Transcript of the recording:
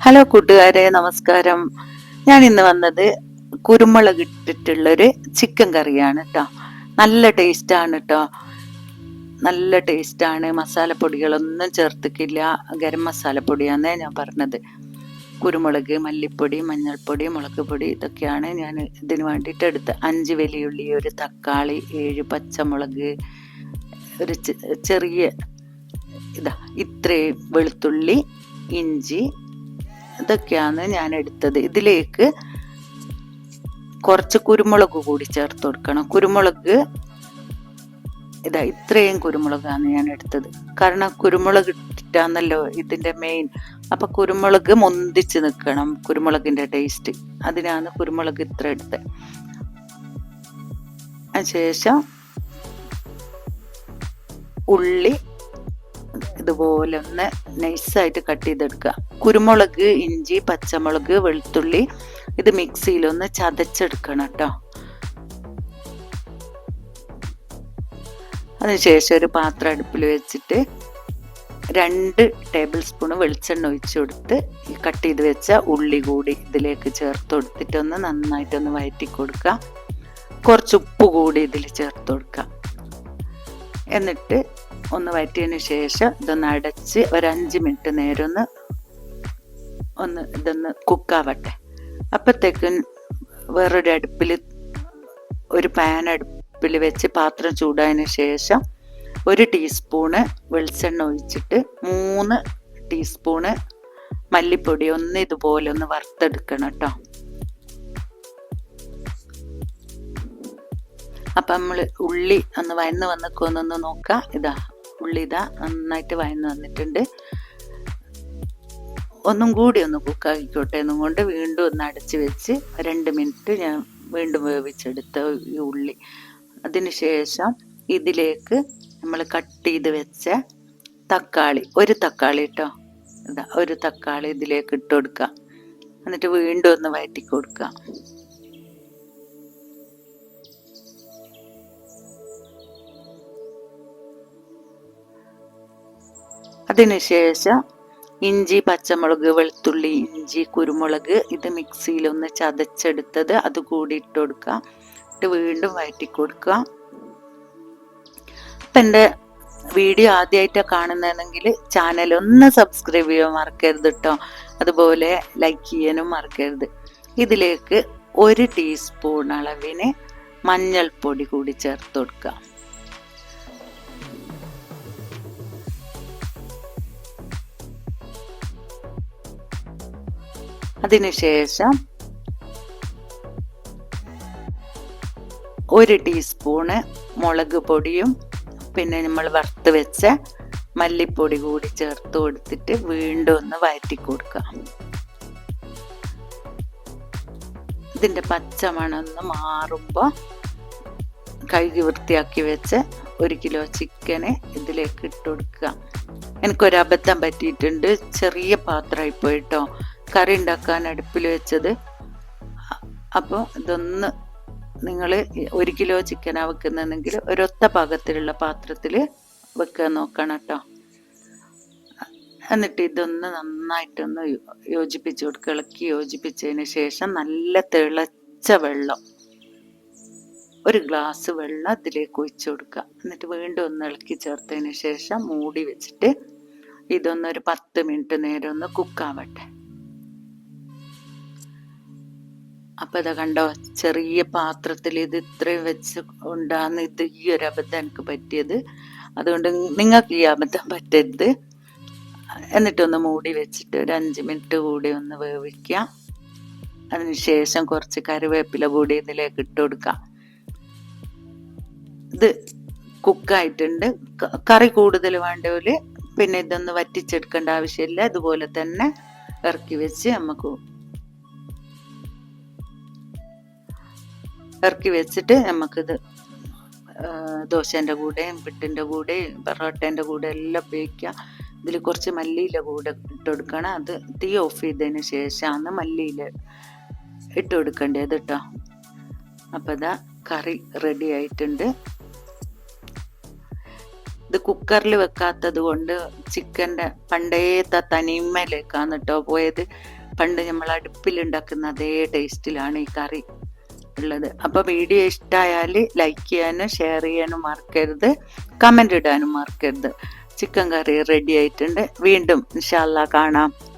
Hello കൂട്ടുകാരെ നമസ്കാരം. ഞാൻ ഇന്ന് വന്നത് കുരുമുളക് ഇട്ടിട്ടുള്ളൊരു ചിക്കൻ കറിയാണ് കേട്ടോ നല്ല ടേസ്റ്റ് ആണ് കേട്ടോ നല്ല ടേസ്റ്റ് ആണ്. മസാലപ്പൊടികളൊന്നും ചേർത്തിക്കില്ല ഗരം മസാലപ്പൊടിയാന്നേ ഞാൻ പറഞ്ഞത്. കുരുമുളക് മല്ലിപ്പൊടി മഞ്ഞൾപ്പൊടി മുളക് പൊടി ഇതൊക്കെയാണ് ഞാൻ ഇതിന് വേണ്ടിയിട്ട് എടുത്ത് അഞ്ച് വലിയുള്ളി ഒരു തക്കാളി ഏഴ് പച്ചമുളക് ഒരു ചെറിയ ഇതാ ഇത്രയും വെളുത്തുള്ളി ഇഞ്ചി ഇതൊക്കെയാണ് ഞാൻ എടുത്തത് ഇതിലേക്ക് കുറച്ച് കുരുമുളക് കൂടി ചേർത്ത് കൊടുക്കണം. കുരുമുളക് ഇതാ ഇത്രയും കുരുമുളകാണ് ഞാൻ എടുത്തത് കാരണം കുരുമുളക് ഇട്ടിട്ടാണല്ലോ ഇതിന്റെ മെയിൻ അപ്പൊ കുരുമുളക് മുന്തിച്ച് നിൽക്കണം കുരുമുളകിന്റെ ടേസ്റ്റ് അതിനാണ് കുരുമുളക് ഇത്ര എടുത്തത് അതിനുശേഷം ഉള്ളി ഇതുപോലെ ഒന്ന് നൈസായിട്ട് കട്ട് ചെയ്തെടുക്കുക. കുരുമുളക് ഇഞ്ചി പച്ചമുളക് വെളുത്തുള്ളി ഇത് മിക്സിയിലൊന്ന് ചതച്ചെടുക്കണം കേട്ടോ. അതിനുശേഷം ഒരു പാത്രം അടുപ്പിൽ വെച്ചിട്ട് രണ്ട് ടേബിൾ സ്പൂൺ വെളിച്ചെണ്ണ ഒഴിച്ചു കൊടുത്ത് ഈ കട്ട് ചെയ്ത് വെച്ച ഉള്ളി കൂടി ഇതിലേക്ക് ചേർത്ത് കൊടുത്തിട്ടൊന്ന് നന്നായിട്ടൊന്ന് വയറ്റി കൊടുക്കുക. കുറച്ച് ഉപ്പ് കൂടി ഇതിൽ ചേർത്ത് കൊടുക്കുക. എന്നിട്ട് ഒന്ന് വറ്റിയതിന് ശേഷം ഇതൊന്ന് അടച്ച് ഒരു അഞ്ച് മിനിറ്റ് നേരം ഒന്ന് ഒന്ന് ഇതൊന്ന് കുക്കാവട്ടെ. അപ്പോഴത്തേക്കും വേറൊരു അടുപ്പിൽ ഒരു പാൻ അടുപ്പിൽ വെച്ച് പാത്രം ചൂടായതിന് ശേഷം ഒരു ടീസ്പൂണ് വെളിച്ചെണ്ണ ഒഴിച്ചിട്ട് മൂന്ന് ടീസ്പൂണ് മല്ലിപ്പൊടി ഒന്ന് ഇതുപോലെ ഒന്ന് വറുത്തെടുക്കണം കേട്ടോ. അപ്പം നമ്മൾ ഉള്ളി ഒന്ന് വയന്ന് വന്നിക്കൊന്നൊന്ന് നോക്കാം. ഇതാ ഉള്ളി ഇതാ നന്നായിട്ട് വയന്ന് വന്നിട്ടുണ്ട്. ഒന്നും കൂടി ഒന്ന് കുക്കാക്കിക്കോട്ടെ എന്നും കൊണ്ട് വീണ്ടും ഒന്ന് അടച്ച് വെച്ച് രണ്ട് മിനിറ്റ് ഞാൻ വീണ്ടും വേവിച്ചെടുത്ത ഈ ഉള്ളി. അതിനുശേഷം ഇതിലേക്ക് നമ്മൾ കട്ട് ചെയ്ത് വെച്ച തക്കാളി ഒരു തക്കാളി കേട്ടോ ഇതാ ഒരു തക്കാളി ഇതിലേക്ക് ഇട്ട് കൊടുക്കുക എന്നിട്ട് വീണ്ടും ഒന്ന് വഴറ്റി കൊടുക്കുക അതിനുശേഷം ഇഞ്ചി പച്ചമുളക് വെളുത്തുള്ളി ഇഞ്ചി കുരുമുളക് ഇത് മിക്സിയിൽ ഒന്ന് ചതച്ചെടുത്തത് അത് കൂടി ഇട്ട് കൊടുക്കുക. ഇട്ട് വീണ്ടും വഴറ്റി കൊടുക്കുക. അപ്പം എന്റെ വീഡിയോ ആദ്യമായിട്ടാണ് കാണുന്നതെങ്കിൽ ചാനൽ ഒന്ന് സബ്സ്ക്രൈബ് ചെയ്യാൻ മറക്കരുത് കേട്ടോ. അതുപോലെ ലൈക്ക് ചെയ്യാനും മറക്കരുത്. ഇതിലേക്ക് ഒരു ടീസ്പൂൺ അളവിന് മഞ്ഞൾപ്പൊടി കൂടി ചേർത്ത് കൊടുക്കുക. അതിനുശേഷം ഒരു ടീസ്പൂണ് മുളക് പൊടിയും പിന്നെ നമ്മൾ വറുത്ത് വെച്ച മല്ലിപ്പൊടി കൂടി ചേർത്ത് കൊടുത്തിട്ട് വീണ്ടും ഒന്ന് വഴറ്റി കൊടുക്കുക. ഇതിന്റെ പച്ചമണം ഒന്ന് മാറുമ്പോൾ കഴുകി വൃത്തിയാക്കി വെച്ച് ഒരു കിലോ ചിക്കന് ഇതിലേക്ക് ഇട്ട് കൊടുക്കുക. എനിക്കൊരു പറ്റിയിട്ടുണ്ട്. ചെറിയ പാത്രമായി പോയിട്ടോ കറി ഉണ്ടാക്കാൻ അടുപ്പിൽ വെച്ചത്. അപ്പോൾ ഇതൊന്ന് നിങ്ങൾ ഒരു കിലോ ചിക്കനാണ് വെക്കുന്നതെങ്കിൽ ഒരൊത്ത പാകത്തിലുള്ള പാത്രത്തിൽ വെക്കാൻ നോക്കണം കേട്ടോ. എന്നിട്ട് ഇതൊന്ന് നന്നായിട്ടൊന്ന് യോജിപ്പിച്ചു കൊടുക്കുക ഇളക്കി യോജിപ്പിച്ചതിന് ശേഷം നല്ല തിളച്ച വെള്ളം ഒരു ഗ്ലാസ് വെള്ളം ഇതിലേക്ക് ഒഴിച്ചു കൊടുക്കുക. എന്നിട്ട് വീണ്ടും ഒന്ന് ഇളക്കി ചേർത്തതിന് ശേഷം മൂടി വെച്ചിട്ട് ഇതൊന്നൊരു പത്ത് മിനിറ്റ് നേരം ഒന്ന് കുക്കാവട്ടെ. അപ്പൊ ഇതാ കണ്ടോ ചെറിയ പാത്രത്തിൽ ഇത് ഇത്രയും വെച്ച് കൊണ്ടാന്ന് ഇത് ഈ ഒരു അബദ്ധം എനിക്ക് പറ്റിയത്. അതുകൊണ്ട് നിങ്ങൾക്ക് ഈ അബദ്ധം പറ്റരുത്. എന്നിട്ടൊന്ന് മൂടി വെച്ചിട്ട് ഒരു അഞ്ച് മിനിറ്റ് കൂടി ഒന്ന് വേവിക്കാം അതിനുശേഷം കുറച്ച് കറിവേപ്പില കൂടി ഇതിലേക്ക് ഇട്ട് കൊടുക്കാം ഇത് കുക്കായിട്ടുണ്ട്. കറി കൂടുതൽ വേണ്ടവര് പിന്നെ ഇതൊന്ന് വറ്റിച്ചെടുക്കേണ്ട ആവശ്യമില്ല. ഇതുപോലെ തന്നെ ഇറക്കി വെച്ച് നമുക്ക് ഇറക്കി വെച്ചിട്ട് നമുക്കിത് ദോശേന്റെ കൂടെയും പിട്ടിന്റെ കൂടെയും പൊറോട്ടേന്റെ കൂടെ എല്ലാം ഉപയോഗിക്കാം ഇതിൽ കുറച്ച് മല്ലിയില കൂടെ ഇട്ട് കൊടുക്കണം. അത് തീ ഓഫ് ചെയ്തതിന് ശേഷമാണ് മല്ലിയില ഇട്ട് കൊടുക്കേണ്ടത് കേട്ടോ അപ്പോൾ ഇതാ കറി റെഡി ആയിട്ടുണ്ട്. ഇത് കുക്കറിൽ വെക്കാത്തത് കൊണ്ട് ചിക്കന്റെ പണ്ടേത്തെ തനിമയിലേക്കാണ് കേട്ടോ പോയത്. പണ്ട് നമ്മൾ അടുപ്പിലുണ്ടാക്കുന്ന അതേ ടേസ്റ്റിലാണ് ഈ കറി. ഉള്ളത്. അപ്പോൾ വീഡിയോ ഇഷ്ടമായാൽ ലൈക്ക് ചെയ്യാനും ഷെയർ ചെയ്യാനും മറക്കരുത്. കമന്റ് ഇടാനും മറക്കരുത്. ചിക്കൻ കറി റെഡി ആയിട്ടുണ്ട്. വീണ്ടും ഇൻഷാല്ല കാണാം.